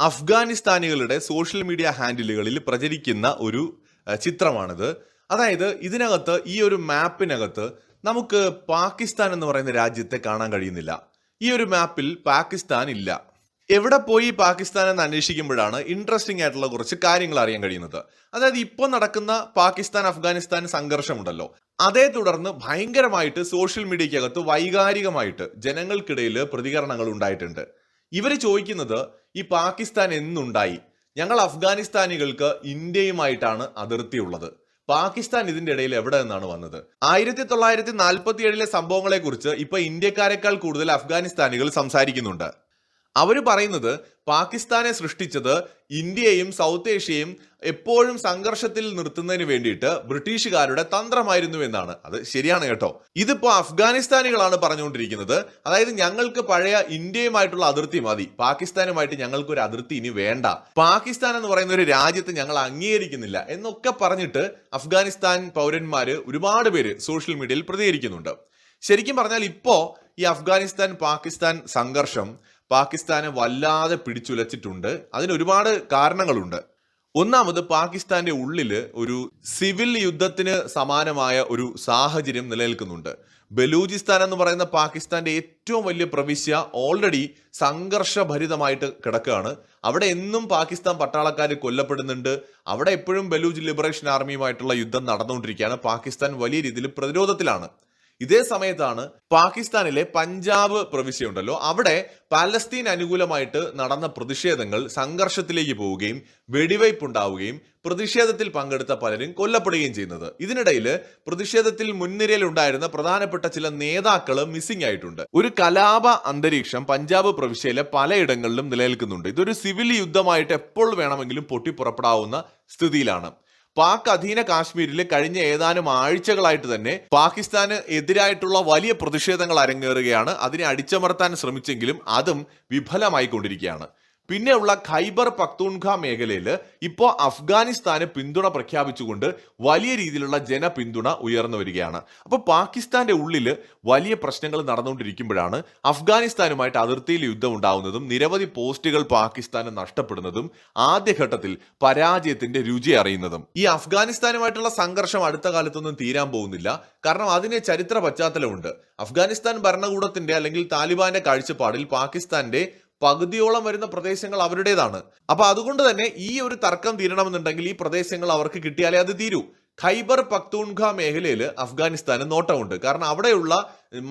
അഫ്ഗാനിസ്ഥാനികളുടെ social media ഹാൻഡിലുകളിൽ പ്രചരിക്കുന്ന ഒരു ചിത്രമാണിത്. അതായത് ഇതിനകത്ത് ഈ ഒരു മാപ്പിനകത്ത് നമുക്ക് പാകിസ്ഥാൻ എന്ന് പറയുന്ന രാജ്യത്തെ കാണാൻ കഴിയുന്നില്ല. ഈ ഒരു മാപ്പിൽ പാകിസ്ഥാൻ ഇല്ല. എവിടെ പോയി പാകിസ്ഥാൻ എന്ന് അന്വേഷിക്കുമ്പോഴാണ് ഇൻട്രസ്റ്റിംഗ് ആയിട്ടുള്ള കുറച്ച് കാര്യങ്ങൾ അറിയാൻ കഴിയുന്നത്. അതായത് ഇപ്പോൾ നടക്കുന്ന പാകിസ്ഥാൻ അഫ്ഗാനിസ്ഥാൻ സംഘർഷമുണ്ടല്ലോ. അതേ തുടർന്ന് ഭയങ്കരമായിട്ട് സോഷ്യൽ മീഡിയക്കകത്ത് വൈകാരികമായിട്ട് ജനങ്ങൾക്കിടയിൽ പ്രതികരണങ്ങൾ ഉണ്ടായിട്ടുണ്ട്. ഇവർ ചോദിക്കുന്നത് ഈ പാകിസ്ഥാൻ എന്നുണ്ടായി? ഞങ്ങൾ അഫ്ഗാനിസ്ഥാനികൾക്ക് ഇന്ത്യയുമായിട്ടാണ് അതിർത്തി ഉള്ളത് പാകിസ്ഥാൻ ഇതിന്റെ ഇടയിൽ എവിടെ നിന്നാണ് വന്നത്? ആയിരത്തി തൊള്ളായിരത്തി നാൽപ്പത്തി ഏഴിലെ സംഭവങ്ങളെ കുറിച്ച് ഇപ്പൊ ഇന്ത്യക്കാരെക്കാൾ കൂടുതൽ അഫ്ഗാനിസ്ഥാനികൾ സംസാരിക്കുന്നുണ്ട്. അവർ പറയുന്നത് പാകിസ്ഥാനെ സൃഷ്ടിച്ചത് ഇന്ത്യയും സൗത്ത് ഏഷ്യയും എപ്പോഴും സംഘർഷത്തിൽ നിർത്തുന്നതിന് വേണ്ടിയിട്ട് ബ്രിട്ടീഷുകാരുടെ തന്ത്രമായിരുന്നു എന്നാണ്. അത് ശരിയാണ് കേട്ടോ. ഇതിപ്പോ അഫ്ഗാനിസ്ഥാനികളാണ് പറഞ്ഞുകൊണ്ടിരിക്കുന്നത്. അതായത് ഞങ്ങൾക്ക് പഴയ ഇന്ത്യയുമായിട്ടുള്ള അതിർത്തി മതി. പാകിസ്ഥാനുമായിട്ട് ഞങ്ങൾക്ക് ഒരു അതിർത്തി ഇനി വേണ്ട. പാകിസ്ഥാൻ എന്ന് പറയുന്ന ഒരു രാജ്യത്ത് ഞങ്ങൾ അംഗീകരിക്കുന്നില്ല എന്നൊക്കെ പറഞ്ഞിട്ട് അഫ്ഗാനിസ്ഥാൻ പൗരന്മാര് ഒരുപാട് പേര് സോഷ്യൽ മീഡിയയിൽ പ്രതികരിക്കുന്നുണ്ട്. ശരിക്കും പറഞ്ഞാൽ ഇപ്പോ ഈ അഫ്ഗാനിസ്ഥാൻ പാകിസ്ഥാൻ സംഘർഷം പാകിസ്ഥാനെ വല്ലാതെ പിടിച്ചുലച്ചിട്ടുണ്ട്. അതിന് ഒരുപാട് കാരണങ്ങളുണ്ട്. ഒന്നാമത് പാകിസ്ഥാന്റെ ഉള്ളിൽ ഒരു സിവിൽ യുദ്ധത്തിന് സമാനമായ ഒരു സാഹചര്യം നിലനിൽക്കുന്നുണ്ട്. ബലൂചിസ്ഥാൻ എന്ന് പറയുന്ന പാകിസ്ഥാന്റെ ഏറ്റവും വലിയ പ്രവിശ്യ ഓൾറെഡി സംഘർഷഭരിതമായിട്ട് കിടക്കുകയാണ്. അവിടെ എന്നും പാകിസ്ഥാൻ പട്ടാളക്കാർ കൊല്ലപ്പെടുന്നുണ്ട്. അവിടെ എപ്പോഴും ബലൂജ് ലിബറേഷൻ ആർമിയുമായിട്ടുള്ള യുദ്ധം നടന്നുകൊണ്ടിരിക്കുകയാണ്. പാകിസ്ഥാൻ വലിയ രീതിയിൽ പ്രതിരോധത്തിലാണ്. ഇതേ സമയത്താണ് പാകിസ്ഥാനിലെ പഞ്ചാബ് പ്രവിശ്യ ഉണ്ടല്ലോ അവിടെ പാലസ്തീൻ അനുകൂലമായിട്ട് നടന്ന പ്രതിഷേധങ്ങൾ സംഘർഷത്തിലേക്ക് പോവുകയും വെടിവയ്പുണ്ടാവുകയും പ്രതിഷേധത്തിൽ പങ്കെടുത്ത പലരും കൊല്ലപ്പെടുകയും ചെയ്യുന്നത്. ഇതിനിടയിൽ പ്രതിഷേധത്തിൽ മുൻനിരയിൽ ഉണ്ടായിരുന്ന പ്രധാനപ്പെട്ട ചില നേതാക്കൾ മിസ്സിംഗ് ആയിട്ടുണ്ട്. ഒരു കലാപ അന്തരീക്ഷം പഞ്ചാബ് പ്രവിശ്യയിലെ പലയിടങ്ങളിലും നിലനിൽക്കുന്നുണ്ട്. ഇതൊരു സിവിൽ യുദ്ധമായിട്ട് എപ്പോൾ വേണമെങ്കിലും പൊട്ടിപ്പുറപ്പെടാവുന്ന സ്ഥിതിയിലാണ്. പാക് അധീന കാശ്മീരിൽ കഴിഞ്ഞ ഏതാനും ആഴ്ചകളായിട്ട് തന്നെ പാകിസ്ഥാന് എതിരായിട്ടുള്ള വലിയ പ്രതിഷേധങ്ങൾ അരങ്ങേറുകയാണ്. അതിനെ അടിച്ചമർത്താൻ ശ്രമിച്ചെങ്കിലും അതും വിഫലമായി കൊണ്ടിരിക്കുകയാണ് പിന്നെയുള്ള ഖൈബർ പക്തൂൺഖ മേഖലയിൽ ഇപ്പോൾ അഫ്ഗാനിസ്ഥാന് പിന്തുണ പ്രഖ്യാപിച്ചുകൊണ്ട് വലിയ രീതിയിലുള്ള ജനപിന്തുണ ഉയർന്നു വരികയാണ്. അപ്പോൾ പാകിസ്ഥാന്റെ ഉള്ളിൽ വലിയ പ്രശ്നങ്ങൾ നടന്നുകൊണ്ടിരിക്കുമ്പോഴാണ് അഫ്ഗാനിസ്ഥാനുമായിട്ട് അതിർത്തിയിൽ യുദ്ധം ഉണ്ടാവുന്നതും നിരവധി പോസ്റ്റുകൾ പാകിസ്ഥാന് നഷ്ടപ്പെടുന്നതും ആദ്യഘട്ടത്തിൽ പരാജയത്തിന്റെ രുചി അറിയുന്നതും. ഈ അഫ്ഗാനിസ്ഥാനുമായിട്ടുള്ള സംഘർഷം അടുത്ത കാലത്തൊന്നും തീരാൻ പോകുന്നില്ല. കാരണം അതിന് ചരിത്ര പശ്ചാത്തലമുണ്ട്. അഫ്ഗാനിസ്ഥാൻ ഭരണകൂടത്തിന്റെ അല്ലെങ്കിൽ താലിബാന്റെ കാഴ്ചപ്പാടിൽ പാകിസ്ഥാന്റെ പകുതിയോളം വരുന്ന പ്രദേശങ്ങൾ അവരുടേതാണ്. അപ്പൊ അതുകൊണ്ട് തന്നെ ഈ ഒരു തർക്കം തീരണമെന്നുണ്ടെങ്കിൽ ഈ പ്രദേശങ്ങൾ അവർക്ക് കിട്ടിയാലേ അത് തീരൂ. ഖൈബർ പക്തൂൺഖ മേഖലയിൽ അഫ്ഗാനിസ്ഥാന് നോട്ടമുണ്ട്. കാരണം അവിടെയുള്ള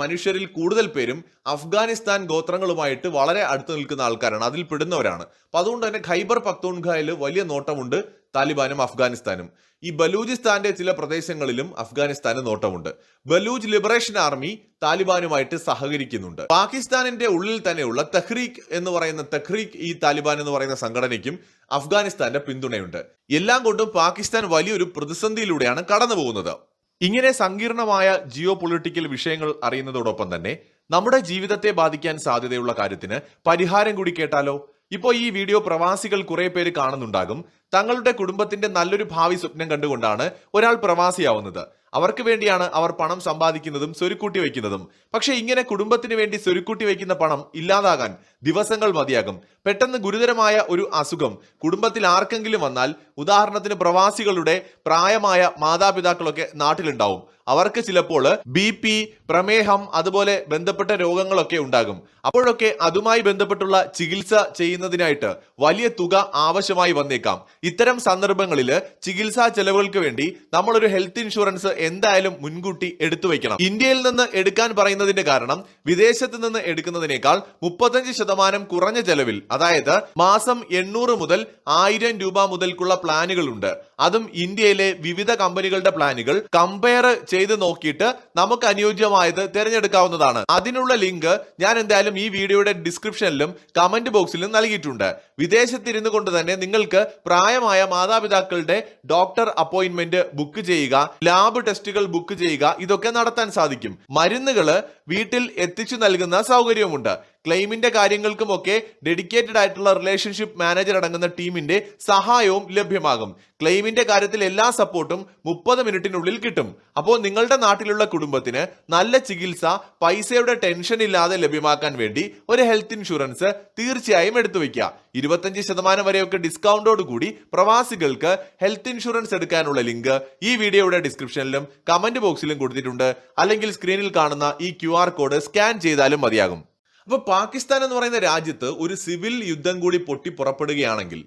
മനുഷ്യരിൽ കൂടുതൽ പേരും അഫ്ഗാനിസ്ഥാൻ ഗോത്രങ്ങളുമായിട്ട് വളരെ അടുത്ത് നിൽക്കുന്ന ആൾക്കാരാണ് അതിൽ പെടുന്നവരാണ്. അപ്പൊ അതുകൊണ്ട് തന്നെ ഖൈബർ പക്തൂൺഖയിൽ വലിയ നോട്ടമുണ്ട് താലിബാനും അഫ്ഗാനിസ്ഥാനും. ഈ ബലൂചിസ്ഥാന്റെ ചില പ്രദേശങ്ങളിലും അഫ്ഗാനിസ്ഥാന് നോട്ടമുണ്ട്. ബലൂജ് ലിബറേഷൻ ആർമി താലിബാനുമായിട്ട് സഹകരിക്കുന്നുണ്ട്. പാകിസ്ഥാനിന്റെ ഉള്ളിൽ തന്നെയുള്ള തഹ്രീഖ് എന്ന് പറയുന്ന തഹ്രീഖ് ഈ താലിബാൻ എന്ന് പറയുന്ന സംഘടനയ്ക്കും അഫ്ഗാനിസ്ഥാന്റെ പിന്തുണയുണ്ട്. എല്ലാം കൊണ്ടും പാകിസ്ഥാൻ വലിയൊരു പ്രതിസന്ധിയിലൂടെയാണ് കടന്നു പോകുന്നത് ഇങ്ങനെ സങ്കീർണമായ ജിയോ പൊളിറ്റിക്കൽ വിഷയങ്ങൾ അറിയുന്നതോടൊപ്പം തന്നെ നമ്മുടെ ജീവിതത്തെ ബാധിക്കാൻ സാധ്യതയുള്ള കാര്യത്തിന് പരിഹാരം കൂടി കേട്ടാലോ? ഇപ്പോൾ ഈ വീഡിയോ പ്രവാസികൾ കുറെ പേര് കാണുന്നുണ്ടാകും. തങ്ങളുടെ കുടുംബത്തിന്റെ നല്ലൊരു ഭാവി സ്വപ്നം കണ്ടുകൊണ്ടാണ് ഒരാൾ പ്രവാസിയാവുന്നത്. അവർക്ക് വേണ്ടിയാണ് അവർ പണം സമ്പാദിക്കുന്നതും സ്വരുക്കൂട്ടി വയ്ക്കുന്നതും. പക്ഷെ ഇങ്ങനെ കുടുംബത്തിന് വേണ്ടി സ്വരുക്കൂട്ടി വയ്ക്കുന്ന പണം ഇല്ലാതാകാൻ ദിവസങ്ങൾ മതിയാകും. പെട്ടെന്ന് ഗുരുതരമായ ഒരു അസുഖം കുടുംബത്തിൽ ആർക്കെങ്കിലും വന്നാൽ ഉദാഹരണത്തിന് പ്രവാസികളുടെ പ്രായമായ മാതാപിതാക്കളൊക്കെ നാട്ടിലുണ്ടാവും. അവർക്ക് ചിലപ്പോൾ ബി പി പ്രമേഹം അതുപോലെ ബന്ധപ്പെട്ട രോഗങ്ങളൊക്കെ ഉണ്ടാകും. അപ്പോഴൊക്കെ അതുമായി ബന്ധപ്പെട്ടുള്ള ചികിത്സ ചെയ്യുന്നതിനായിട്ട് വലിയ തുക ആവശ്യമായി വന്നേക്കാം. ഇത്തരം സന്ദർഭങ്ങളിൽ ചികിത്സാ ചെലവുകൾക്ക് വേണ്ടി നമ്മളൊരു ഹെൽത്ത് ഇൻഷുറൻസ് എന്തായാലും മുൻകൂട്ടി എടുത്തു വെക്കണം ഇന്ത്യയിൽ നിന്ന് എടുക്കാൻ പറയുന്നതിന്റെ കാരണം വിദേശത്ത് നിന്ന് എടുക്കുന്നതിനേക്കാൾ മുപ്പത്തഞ്ച് ശതമാനം കുറഞ്ഞ ചെലവിൽ അതായത് മാസം എണ്ണൂറ് മുതൽ ആയിരം രൂപ മുതൽക്കുള്ള പ്ലാനുകൾ ഉണ്ട് അതും ഇന്ത്യയിലെ വിവിധ കമ്പനികളുടെ പ്ലാനുകൾ കമ്പയർ ചെയ്ത് നോക്കിയിട്ട് നമുക്ക് അനുയോജ്യമായത് തിരഞ്ഞെടുക്കാവുന്നതാണ്. അതിനുള്ള ലിങ്ക് ഞാൻ എന്തായാലും ഈ വീഡിയോയുടെ ഡിസ്ക്രിപ്ഷനിലും കമന്റ് ബോക്സിലും നൽകിയിട്ടുണ്ട്. വിദേശത്തിരുന്നു കൊണ്ട് തന്നെ നിങ്ങൾക്ക് പ്രായമായ മാതാപിതാക്കളുടെ ഡോക്ടർ അപ്പോയിന്റ്മെന്റ് ബുക്ക് ചെയ്യുക ലാബ് ടെസ്റ്റുകൾ ബുക്ക് ചെയ്യുക ഇതൊക്കെ നടത്താൻ സാധിക്കും. മരുന്നുകൾ വീട്ടിൽ എത്തിച്ചു നൽകുന്ന സൗകര്യവുമുണ്ട്. ക്ലെയിമിന്റെ കാര്യങ്ങൾക്കുമൊക്കെ ഡെഡിക്കേറ്റഡ് ആയിട്ടുള്ള റിലേഷൻഷിപ്പ് മാനേജർ അടങ്ങുന്ന ടീമിന്റെ സഹായവും ലഭ്യമാകും. ക്ലെയിമിന്റെ കാര്യത്തിൽ എല്ലാ സപ്പോർട്ടും മുപ്പത് മിനിറ്റിനുള്ളിൽ കിട്ടും. അപ്പോൾ നിങ്ങളുടെ നാട്ടിലുള്ള കുടുംബത്തിന് നല്ല ചികിത്സ പൈസയുടെ ടെൻഷൻ ഇല്ലാതെ ലഭ്യമാക്കാൻ വേണ്ടി ഒരു ഹെൽത്ത് ഇൻഷുറൻസ് തീർച്ചയായും എടുത്തു വയ്ക്കുക ഇരുപത്തഞ്ച് ശതമാനം വരെയൊക്കെ ഡിസ്കൗണ്ടോട് കൂടി പ്രവാസികൾക്ക് ഹെൽത്ത് ഇൻഷുറൻസ് എടുക്കാനുള്ള ലിങ്ക് ഈ വീഡിയോയുടെ ഡിസ്ക്രിപ്ഷനിലും കമന്റ് ബോക്സിലും കൊടുത്തിട്ടുണ്ട്. അല്ലെങ്കിൽ സ്ക്രീനിൽ കാണുന്ന ഈ ക്യു കോഡ് സ്കാൻ ചെയ്താലും മതിയാകും. അപ്പൊ പാകിസ്ഥാൻ എന്ന് പറയുന്ന രാജ്യത്ത് ഒരു സിവിൽ യുദ്ധം കൂടി പൊട്ടി പുറപ്പെടുകയാണെങ്കിൽ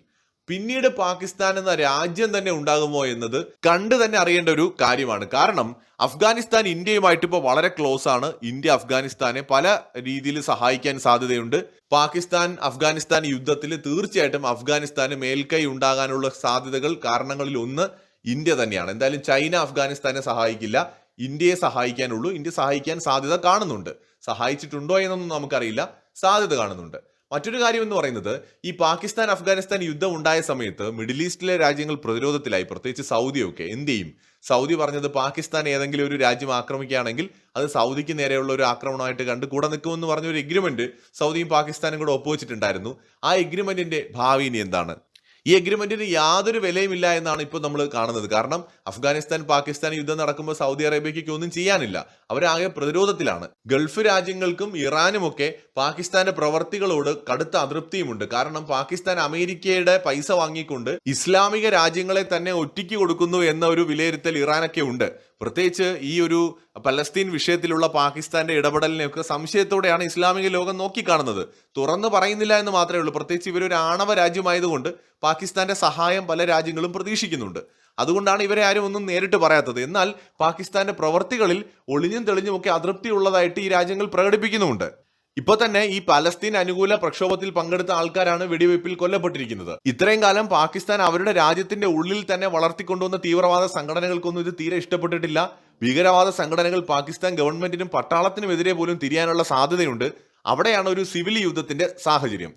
പിന്നീട് പാകിസ്ഥാൻ എന്ന രാജ്യം തന്നെ ഉണ്ടാകുമോ എന്നത് കണ്ടു തന്നെ അറിയേണ്ട ഒരു കാര്യമാണ്. കാരണം അഫ്ഗാനിസ്ഥാൻ ഇന്ത്യയുമായിട്ട് ഇപ്പോൾ വളരെ ക്ലോസ് ആണ്. ഇന്ത്യ അഫ്ഗാനിസ്ഥാനെ പല രീതിയിൽ സഹായിക്കാൻ സാധ്യതയുണ്ട്. പാകിസ്ഥാൻ അഫ്ഗാനിസ്ഥാൻ യുദ്ധത്തിൽ തീർച്ചയായിട്ടും അഫ്ഗാനിസ്ഥാന് മേൽക്കൈ ഉണ്ടാകാനുള്ള സാധ്യതകൾ കാരണങ്ങളിൽ ഒന്ന് ഇന്ത്യ തന്നെയാണ്. എന്തായാലും ചൈന അഫ്ഗാനിസ്ഥാനെ സഹായിക്കില്ല. ഇന്ത്യയെ സഹായിക്കാനുള്ളൂ. ഇന്ത്യ സഹായിക്കാൻ സാധ്യത കാണുന്നുണ്ട്. സഹായിച്ചിട്ടുണ്ടോ എന്നൊന്നും നമുക്കറിയില്ല. സാധ്യത കാണുന്നുണ്ട്. മറ്റൊരു കാര്യം എന്ന് പറയുന്നത് ഈ പാകിസ്ഥാൻ അഫ്ഗാനിസ്ഥാൻ യുദ്ധം ഉണ്ടായ സമയത്ത് മിഡിൽ ഈസ്റ്റിലെ രാജ്യങ്ങൾ പ്രതിരോധത്തിലായി. പ്രത്യേകിച്ച് സൗദിയൊക്കെ എന്ത് ചെയ്യും? സൗദി പറഞ്ഞത് പാകിസ്ഥാൻ ഏതെങ്കിലും ഒരു രാജ്യം ആക്രമിക്കുകയാണെങ്കിൽ അത് സൗദിക്ക് നേരെയുള്ള ഒരു ആക്രമണമായിട്ട് കണ്ട് കൂടെ നിൽക്കുമെന്ന് പറഞ്ഞ ഒരു എഗ്രിമെന്റ് സൗദിയും പാകിസ്ഥാനും കൂടെ ഒപ്പുവെച്ചിട്ടുണ്ടായിരുന്നു. ആ എഗ്രിമെന്റിന്റെ ഭാവി ഇനി എന്താണ്? ഈ അഗ്രിമെന്റിന് യാതൊരു വിലയുമില്ല എന്നാണ് ഇപ്പോൾ നമ്മൾ കാണുന്നത്. കാരണം അഫ്ഗാനിസ്ഥാൻ പാകിസ്ഥാൻ യുദ്ധം നടക്കുമ്പോൾ സൗദി അറേബ്യയ്ക്ക് ഒന്നും ചെയ്യാനില്ല. അവരാകെ പ്രതിരോധത്തിലാണ്. ഗൾഫ് രാജ്യങ്ങൾക്കും ഇറാനുമൊക്കെ പാകിസ്ഥാന്റെ പ്രവർത്തികളോട് കടുത്ത അതൃപ്തിയുമുണ്ട്. കാരണം പാകിസ്ഥാൻ അമേരിക്കയുടെ പൈസ വാങ്ങിക്കൊണ്ട് ഇസ്ലാമിക രാജ്യങ്ങളെ തന്നെ ഒറ്റയ്ക്ക് കൊടുക്കുന്നു എന്ന ഒരു വിലയിരുത്തൽ ഇറാനൊക്കെ ഉണ്ട്. പ്രത്യേകിച്ച് ഈ ഒരു പലസ്തീൻ വിഷയത്തിലുള്ള പാകിസ്ഥാന്റെ ഇടപെടലിനെയൊക്കെ സംശയത്തോടെയാണ് ഇസ്ലാമിക ലോകം നോക്കിക്കാണുന്നത്. തുറന്നു പറയുന്നില്ല എന്ന് മാത്രമേ ഉള്ളൂ. പ്രത്യേകിച്ച് ഇവരൊരു ആണവ രാജ്യമായതുകൊണ്ട് പാകിസ്ഥാന്റെ സഹായം പല രാജ്യങ്ങളും പ്രതീക്ഷിക്കുന്നുണ്ട്. അതുകൊണ്ടാണ് ഇവരെ ആരും ഒന്നും നേരിട്ട് പറയാത്തത്. എന്നാൽ പാകിസ്ഥാന്റെ പ്രവർത്തികളിൽ ഒളിഞ്ഞും തെളിഞ്ഞുമൊക്കെ അതൃപ്തി ഉള്ളതായിട്ട് ഈ രാജ്യങ്ങൾ പ്രകടിപ്പിക്കുന്നുമുണ്ട്. ഇപ്പൊ തന്നെ ഈ പലസ്തീൻ അനുകൂല പ്രക്ഷോഭത്തിൽ പങ്കെടുത്ത ആൾക്കാരാണ് വെടിവയ്പിൽ കൊല്ലപ്പെട്ടിരിക്കുന്നത്. ഇത്രയും കാലം പാകിസ്ഥാൻ അവരുടെ രാജ്യത്തിന്റെ ഉള്ളിൽ തന്നെ വളർത്തിക്കൊണ്ടുവന്ന തീവ്രവാദ സംഘടനകൾക്കൊന്നും ഇത് തീരെ ഇഷ്ടപ്പെട്ടിട്ടില്ല. ഭീകരവാദ സംഘടനകൾ പാകിസ്ഥാൻ ഗവൺമെന്റിനും പട്ടാളത്തിനും എതിരെ പോലും തിരിയാനുള്ള സാധ്യതയുണ്ട്. അവിടെയാണ് ഒരു സിവിൽ യുദ്ധത്തിന്റെ സാഹചര്യം.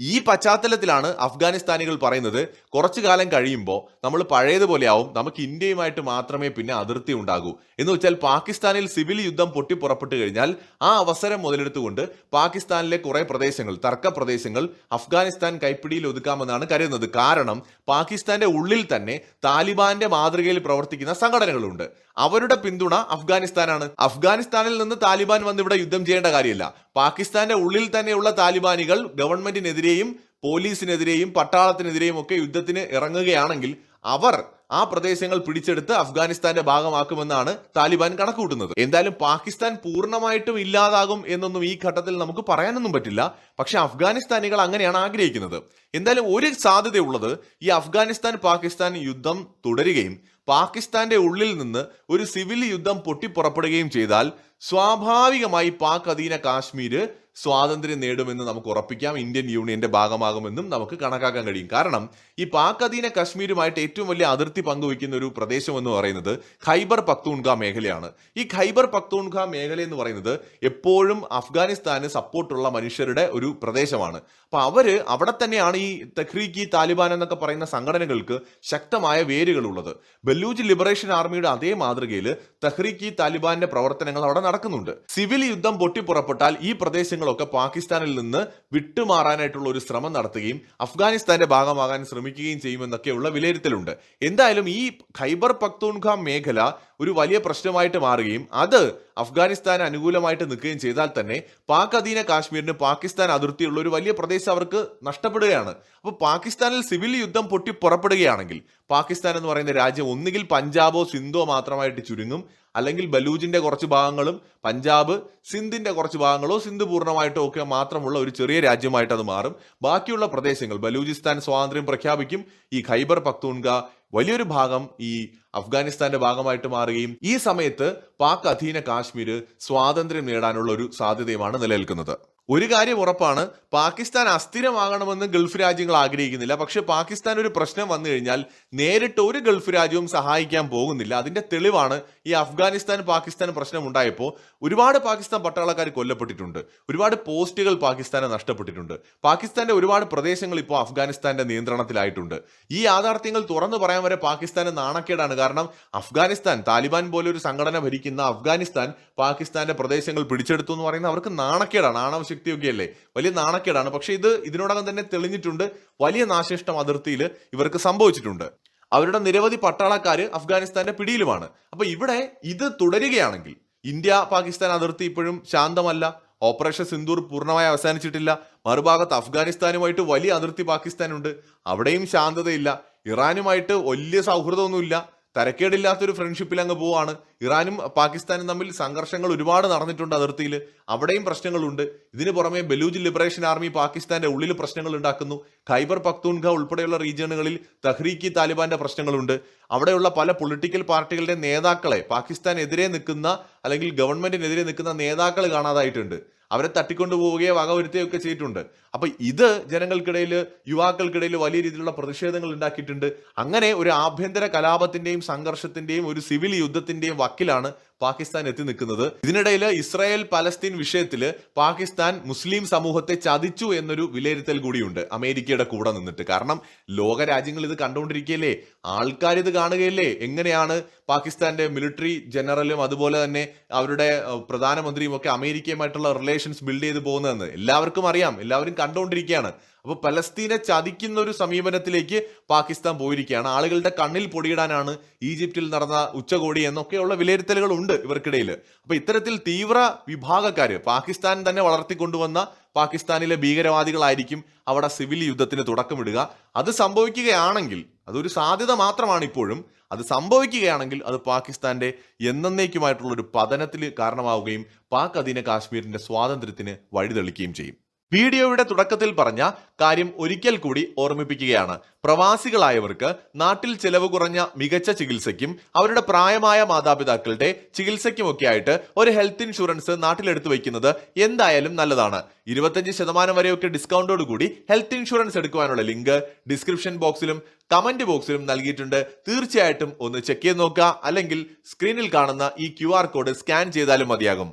ഈ പശ്ചാത്തലത്തിലാണ് അഫ്ഗാനിസ്ഥാനികൾ പറയുന്നത് കുറച്ചു കാലം കഴിയുമ്പോൾ നമ്മൾ പഴയതുപോലെയാവും നമുക്ക് ഇന്ത്യയുമായിട്ട് മാത്രമേ പിന്നെ അതിർത്തി ഉണ്ടാകൂ. എന്ന് വെച്ചാൽ പാകിസ്ഥാനിൽ സിവിൽ യുദ്ധം പൊട്ടിപ്പുറപ്പെട്ടു കഴിഞ്ഞാൽ ആ അവസരം മുതലെടുത്തുകൊണ്ട് പാകിസ്ഥാനിലെ കുറെ പ്രദേശങ്ങൾ തർക്ക പ്രദേശങ്ങൾ അഫ്ഗാനിസ്ഥാൻ കൈപ്പിടിയിൽ ഒതുക്കാമെന്നാണ് കരുതുന്നത്. കാരണം പാകിസ്ഥാന്റെ ഉള്ളിൽ തന്നെ താലിബാന്റെ മാതൃകയിൽ പ്രവർത്തിക്കുന്ന സംഘടനകളുണ്ട്. അവരുടെ പിന്തുണ അഫ്ഗാനിസ്ഥാനാണ്. അഫ്ഗാനിസ്ഥാനിൽ നിന്ന് താലിബാൻ വന്ന് ഇവിടെ യുദ്ധം ചെയ്യേണ്ട കാര്യമില്ല. പാകിസ്ഥാന്റെ ഉള്ളിൽ തന്നെയുള്ള താലിബാനികൾ ഗവൺമെന്റിനെതിരെയും പോലീസിനെതിരെയും പട്ടാളത്തിനെതിരെയും ഒക്കെ യുദ്ധത്തിന് ഇറങ്ങുകയാണെങ്കിൽ അവർ ആ പ്രദേശങ്ങൾ പിടിച്ചെടുത്ത് അഫ്ഗാനിസ്ഥാന്റെ ഭാഗമാക്കുമെന്നാണ് താലിബാൻ കണക്കുകൂട്ടുന്നത്. എന്തായാലും പാകിസ്ഥാൻ പൂർണമായിട്ടും ഇല്ലാതാകും എന്നൊന്നും ഈ ഘട്ടത്തിൽ നമുക്ക് പറയാനൊന്നും പറ്റില്ല. പക്ഷെ അഫ്ഗാനിസ്ഥാനികൾ അങ്ങനെയാണ് ആഗ്രഹിക്കുന്നത്. എന്തായാലും ഒരു സാധ്യതയുള്ളത് ഈ അഫ്ഗാനിസ്ഥാൻ പാകിസ്ഥാൻ യുദ്ധം തുടരുകയും പാകിസ്ഥാന്റെ ഉള്ളിൽ നിന്ന് ഒരു സിവിൽ യുദ്ധം പൊട്ടിപ്പുറപ്പെടുകയും ചെയ്താൽ സ്വാഭാവികമായി പാക് അധീന കാശ്മീര് സ്വാതന്ത്ര്യം നേടുമെന്ന് നമുക്ക് ഉറപ്പിക്കാം. ഇന്ത്യൻ യൂണിയന്റെ ഭാഗമാകുമെന്നും നമുക്ക് കണക്കാക്കാൻ കഴിയും. കാരണം ഈ പാക് അധീന കശ്മീരുമായിട്ട് ഏറ്റവും വലിയ അതിർത്തി പങ്കുവയ്ക്കുന്ന ഒരു പ്രദേശം എന്ന് പറയുന്നത് ഖൈബർ പക്തൂൺഖ മേഖലയാണ്. ഈ ഖൈബർ പക്തൂൺഖ മേഖല എന്ന് പറയുന്നത് എപ്പോഴും അഫ്ഗാനിസ്ഥാന് സപ്പോർട്ടുള്ള മനുഷ്യരുടെ ഒരു പ്രദേശമാണ്. അപ്പൊ അവർ അവിടെ തന്നെയാണ് ഈ തെഹ്രീക്ക് താലിബാൻ എന്നൊക്കെ പറയുന്ന സംഘടനകൾക്ക് ശക്തമായ വേരുകളുള്ളത്. ബലൂജ് ലിബറേഷൻ ആർമിയുടെ അതേ മാതൃകയിൽ തെഹ്രീക്ക് താലിബാന്റെ പ്രവർത്തനങ്ങൾ അവിടെ നടക്കുന്നുണ്ട്. സിവിൽ യുദ്ധം പൊട്ടിപ്പുറപ്പെട്ടാൽ ഈ പ്രദേശങ്ങളൊക്കെ പാകിസ്ഥാനിൽ നിന്ന് വിട്ടുമാറാനായിട്ടുള്ള ഒരു ശ്രമം നടത്തുകയും അഫ്ഗാനിസ്ഥാന്റെ ഭാഗമാകാൻ ശ്രമിക്കുകയും ചെയ്യുമെന്നൊക്കെയുള്ള വിലയിരുത്തലുണ്ട്. എന്തായാലും ഈ ഖൈബർ പക്തൂൺഖ മേഖല ഒരു വലിയ പ്രശ്നമായിട്ട് മാറുകയും അത് അഫ്ഗാനിസ്ഥാന് അനുകൂലമായിട്ട് നിൽക്കുകയും ചെയ്താൽ തന്നെ പാക് അധീന കാശ്മീരിന് പാകിസ്ഥാൻ അതിർത്തിയുള്ള ഒരു വലിയ പ്രദേശം അവർക്ക് നഷ്ടപ്പെടുകയാണ്. അപ്പോൾ പാകിസ്ഥാനിൽ സിവിൽ യുദ്ധം പൊട്ടി പുറപ്പെടുകയാണെങ്കിൽ പാകിസ്ഥാൻ എന്ന് പറയുന്ന രാജ്യം ഒന്നുകിൽ പഞ്ചാബോ സിന്ധോ മാത്രമായിട്ട് ചുരുങ്ങും അല്ലെങ്കിൽ ബലൂജിന്റെ കുറച്ച് ഭാഗങ്ങളും പഞ്ചാബ് സിന്ധിന്റെ കുറച്ച് ഭാഗങ്ങളോ സിന്ധു പൂർണമായിട്ടോ ഒക്കെ മാത്രമുള്ള ഒരു ചെറിയ രാജ്യമായിട്ട് അത് മാറും. ബാക്കിയുള്ള പ്രദേശങ്ങൾ ബലൂചിസ്ഥാൻ സ്വാതന്ത്ര്യം പ്രഖ്യാപിക്കും ഈ ഖൈബർ പക്തൂൺഖ വലിയൊരു ഭാഗം ഈ അഫ്ഗാനിസ്ഥാന്റെ ഭാഗമായിട്ട് മാറുകയും ഈ സമയത്ത് പാക് അധീന കാശ്മീർ സ്വാതന്ത്ര്യം നേടാനുള്ള ഒരു സാധ്യതയുമാണ് നിലനിൽക്കുന്നത്. ഒരു കാര്യം ഉറപ്പാണ് പാകിസ്ഥാൻ അസ്ഥിരമാകണമെന്ന് ഗൾഫ് രാജ്യങ്ങൾ ആഗ്രഹിക്കുന്നില്ല. പക്ഷെ പാകിസ്ഥാൻ ഒരു പ്രശ്നം വന്നു കഴിഞ്ഞാൽ നേരിട്ട് ഒരു ഗൾഫ് രാജ്യവും സഹായിക്കാൻ പോകുന്നില്ല. അതിന്റെ തെളിവാണ് ഈ അഫ്ഗാനിസ്ഥാൻ പാകിസ്ഥാൻ പ്രശ്നം ഉണ്ടായപ്പോൾ ഒരുപാട് പാകിസ്ഥാൻ പട്ടാളക്കാർ കൊല്ലപ്പെട്ടിട്ടുണ്ട്. ഒരുപാട് പോസ്റ്റുകൾ പാകിസ്ഥാനെ നഷ്ടപ്പെട്ടിട്ടുണ്ട്. പാകിസ്ഥാന്റെ ഒരുപാട് പ്രദേശങ്ങൾ ഇപ്പോൾ അഫ്ഗാനിസ്ഥാന്റെ നിയന്ത്രണത്തിലായിട്ടുണ്ട്. ഈ യാഥാർത്ഥ്യങ്ങൾ തുറന്നു പറയാൻ വരെ പാകിസ്ഥാന് നാണക്കേടാണ്. കാരണം അഫ്ഗാനിസ്ഥാൻ താലിബാൻ പോലൊരു സംഘടന ഭരിക്കുന്ന അഫ്ഗാനിസ്ഥാൻ പാകിസ്ഥാന്റെ പ്രദേശങ്ങൾ പിടിച്ചെടുത്തു എന്ന് പറയുന്നത് അവർക്ക് നാണക്കേടാണ്. ആണവ ശക്തിയൊക്കെയല്ലേ? വലിയ നാണക്കേടാണ്. പക്ഷെ ഇത് ഇതിനോടകം തന്നെ തെളിഞ്ഞിട്ടുണ്ട്. വലിയ നാശനഷ്ടം അതിർത്തിയിൽ ഇവർക്ക് സംഭവിച്ചിട്ടുണ്ട്. അവരുടെ നിരവധി പട്ടാളക്കാര് അഫ്ഗാനിസ്ഥാന്റെ പിടിയിലുമാണ്. അപ്പൊ ഇവിടെ ഇത് തുടരുകയാണെങ്കിൽ ഇന്ത്യ പാകിസ്ഥാൻ അതിർത്തി ഇപ്പോഴും ശാന്തമല്ല. ഓപ്പറേഷൻ സിന്ദൂർ പൂർണമായി അവസാനിച്ചിട്ടില്ല. മറുഭാഗത്ത് അഫ്ഗാനിസ്ഥാനുമായിട്ട് വലിയ അതിർത്തി പാകിസ്ഥാനുണ്ട്. അവിടെയും ശാന്തതയില്ല. ഇറാനുമായിട്ട് വലിയ സൗഹൃദമൊന്നുമില്ല. തരക്കേടില്ലാത്തൊരു ഫ്രണ്ട്ഷിപ്പിൽ അങ്ങ് പോവാണ്. ഇറാനും പാകിസ്ഥാനും തമ്മിൽ സംഘർഷങ്ങൾ ഒരുപാട് നടന്നിട്ടുണ്ട് അതിർത്തിയിൽ. അവിടെയും പ്രശ്നങ്ങളുണ്ട്. ഇതിന് പുറമെ ബലൂജ് ലിബറേഷൻ ആർമി പാകിസ്ഥാന്റെ ഉള്ളിൽ പ്രശ്നങ്ങൾ ഉണ്ടാക്കുന്നു. ഖൈബർ പക്തൂൺഖ ഉൾപ്പെടെയുള്ള റീജിയണുകളിൽ തഹ്രീക്കി താലിബാന്റെ പ്രശ്നങ്ങളുണ്ട്. അവിടെയുള്ള പല പൊളിറ്റിക്കൽ പാർട്ടികളുടെ നേതാക്കളെ പാകിസ്ഥാനെതിരെ നിൽക്കുന്ന അല്ലെങ്കിൽ ഗവൺമെന്റിനെതിരെ നിൽക്കുന്ന നേതാക്കൾ കാണാതായിട്ടുണ്ട്. അവരെ തട്ടിക്കൊണ്ടുപോവുകയോ വകവരുത്തുകയോ ഒക്കെ ചെയ്തിട്ടുണ്ട്. അപ്പൊ ഇത് ജനങ്ങൾക്കിടയിൽ യുവാക്കൾക്കിടയിൽ വലിയ രീതിയിലുള്ള പ്രതിഷേധങ്ങൾ ഉണ്ടാക്കിയിട്ടുണ്ട്. അങ്ങനെ ഒരു ആഭ്യന്തര കലാപത്തിന്റെയും സംഘർഷത്തിന്റെയും ഒരു സിവിൽ യുദ്ധത്തിന്റെയും വക്കിലാണ് പാകിസ്ഥാൻ എത്തി നിൽക്കുന്നത്. ഇതിനിടയിൽ ഇസ്രായേൽ പലസ്തീൻ വിഷയത്തിൽ പാകിസ്ഥാൻ മുസ്ലിം സമൂഹത്തെ ചതിച്ചു എന്നൊരു വിലയിരുത്തൽ കൂടിയുണ്ട് അമേരിക്കയുടെ കൂടെ നിന്നിട്ട്. കാരണം ലോക രാജ്യങ്ങൾ ഇത് കണ്ടുകൊണ്ടിരിക്കുകയല്ലേ? ആൾക്കാർ ഇത് കാണുകയല്ലേ? എങ്ങനെയാണ് പാകിസ്ഥാന്റെ മിലിറ്ററി ജനറലും അതുപോലെ തന്നെ അവരുടെ പ്രധാനമന്ത്രിയും ഒക്കെ അമേരിക്കയുമായിട്ടുള്ള റിലേഷൻസ് ബിൽഡ് ചെയ്ത് പോകുന്നതെന്ന് എല്ലാവർക്കും അറിയാം. എല്ലാവരും കണ്ടുകൊണ്ടിരിക്കുകയാണ്. അപ്പോൾ പലസ്തീനെ ചതിക്കുന്ന ഒരു സമീപനത്തിലേക്ക് പാകിസ്ഥാൻ പോയിരിക്കുകയാണ്. ആളുകളുടെ കണ്ണിൽ പൊടിയിടാനാണ് ഈജിപ്തിൽ നടന്ന ഉച്ചകോടി എന്നൊക്കെയുള്ള വിലയിരുത്തലുകൾ ഉണ്ട് ഇവർക്കിടയിൽ അപ്പോൾ ഇത്തരത്തിൽ തീവ്ര വിഭാഗക്കാർ പാകിസ്ഥാൻ തന്നെ വളർത്തിക്കൊണ്ടുവന്ന പാകിസ്ഥാനിലെ ഭീകരവാദികളായിരിക്കും അവിടെ സിവിൽ യുദ്ധത്തിന് തുടക്കമിടുക. അത് സംഭവിക്കുകയാണെങ്കിൽ അതൊരു സാധ്യത മാത്രമാണ് ഇപ്പോഴും അത് സംഭവിക്കുകയാണെങ്കിൽ അത് പാകിസ്ഥാന്റെ എന്നേക്കുമായിട്ടുള്ള ഒരു പതനത്തിൽ കാരണമാവുകയും പാക് അധീന കാശ്മീരിന്റെ സ്വാതന്ത്ര്യത്തിന് വഴിതെളിക്കുകയും ചെയ്യും. വീഡിയോയുടെ തുടക്കത്തിൽ പറഞ്ഞ കാര്യം ഒരിക്കൽ കൂടി ഓർമ്മിപ്പിക്കുകയാണ്. പ്രവാസികളായവർക്ക് നാട്ടിൽ ചെലവ് കുറഞ്ഞ മികച്ച ചികിത്സയ്ക്കും അവരുടെ പ്രായമായ മാതാപിതാക്കളുടെ ചികിത്സയ്ക്കുമൊക്കെ ആയിട്ട് ഒരു ഹെൽത്ത് ഇൻഷുറൻസ് നാട്ടിലെടുത്ത് വയ്ക്കുന്നത് എന്തായാലും നല്ലതാണ്. ഇരുപത്തഞ്ച് ശതമാനം വരെയൊക്കെ ഡിസ്കൗണ്ടോട് കൂടി ഹെൽത്ത് ഇൻഷുറൻസ് എടുക്കുവാനുള്ള ലിങ്ക് ഡിസ്ക്രിപ്ഷൻ ബോക്സിലും കമന്റ് ബോക്സിലും നൽകിയിട്ടുണ്ട്. തീർച്ചയായിട്ടും ഒന്ന് ചെക്ക് ചെയ്ത് നോക്കുക. അല്ലെങ്കിൽ സ്ക്രീനിൽ കാണുന്ന ഈ ക്യു കോഡ് സ്കാൻ ചെയ്താലും മതിയാകും.